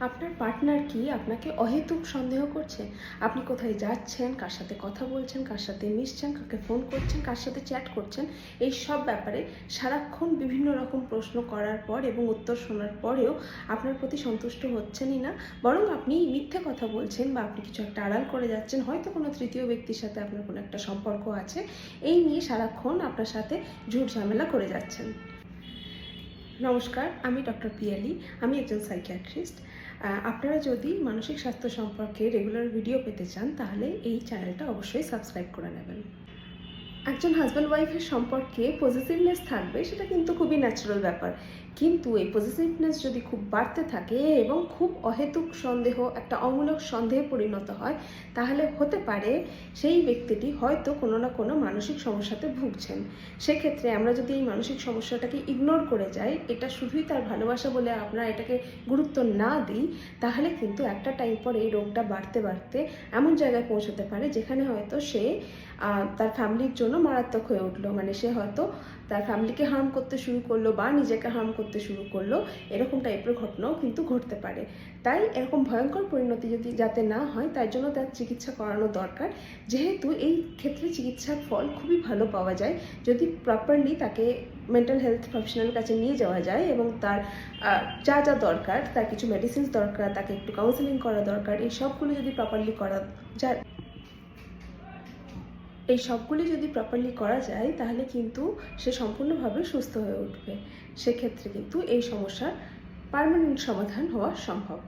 আপনার পার্টনার কি আপনাকে অহেতুক সন্দেহ করছে? আপনি কোথায় যাচ্ছেন? কার সাথে কথা বলছেন? কার সাথে মিশছেন? কাকে ফোন করছেন? কার সাথে চ্যাট করছেন? এই সব ব্যাপারে সারাক্ষণ বিভিন্ন রকম প্রশ্ন করার পর এবং উত্তর শোনার পরেও আপনার প্রতি সন্তুষ্ট হচ্ছেনই না। বরং আপনি মিথ্যে কথা বলছেন বা আপনি কিছু একটা আড়াল করে যাচ্ছেন, হয়তো কোনো তৃতীয় ব্যক্তির সাথে আপনার কোনো একটা সম্পর্ক আছে। এই নিয়ে সারাক্ষণ আপনার সাথে ঝুট ঝামেলা করে যাচ্ছেন। নমস্কার, আমি ডক্টর পিয়ালি। আমি একজন সাইকিয়াট্রিস্ট আপনারা যদি মানসিক স্বাস্থ্য সম্পর্কে রেগুলার ভিডিও পেতে চান, তাহলে এই চ্যানেলটা অবশ্যই সাবস্ক্রাইব করে নেবেন। একজন হাজব্যান্ড ওয়াইফের সম্পর্কে পজিটিভনেস থাকবে, সেটা কিন্তু খুবই ন্যাচারাল ব্যাপার। কিন্তু এই পজিটিভনেস যদি খুব বাড়তে থাকে এবং খুব অহেতুক সন্দেহ, একটা অমূলক সন্দেহে পরিণত হয়, তাহলে হতে পারে সেই ব্যক্তিটি হয়তো কোনো না কোনো মানসিক সমস্যাতে ভুগছেন। সেক্ষেত্রে আমরা যদি এই মানসিক সমস্যাটাকে ইগনোর করে যাই, এটা শুধুই তার ভালোবাসা বলে আমরা এটাকে গুরুত্ব না দিই, তাহলে কিন্তু একটা টাইম পর এই রোগটা বাড়তে বাড়তে এমন জায়গায় পৌঁছতে পারে যেখানে হয়তো সে তার ফ্যামিলির জন্য মারাত্মক হয়ে উঠল। মানে সে হয়তো তার ফ্যামিলিকে হার্ম করতে শুরু করল বা নিজেকে হার্ম করতে শুরু করল, এরকম টাইপের ঘটনাও কিন্তু ঘটতে পারে। তাই এরকম ভয়ঙ্কর পরিণতি যদি যাতে না হয়, তার জন্য তার চিকিৎসা করানো দরকার। যেহেতু এই ক্ষেত্রে চিকিৎসার ফল খুবই ভালো পাওয়া যায়। যদি প্রপারলি তাকে মেন্টাল হেলথ প্রফেশনাল কাছে নিয়ে যাওয়া যায় এবং তার যা যা দরকার, তার কিছু মেডিসিনস দরকার, তাকে একটু কাউন্সেলিং করা দরকার, এই সবগুলো যদি প্রপারলি করা যায় এই সবগুলি যদি প্রপারলি করা যায়, তাহলে কিন্তু সে সম্পূর্ণভাবে সুস্থ হয়ে উঠবে। সেক্ষেত্রে কিন্তু এই সমস্যার পারমানেন্ট সমাধান হওয়া সম্ভব।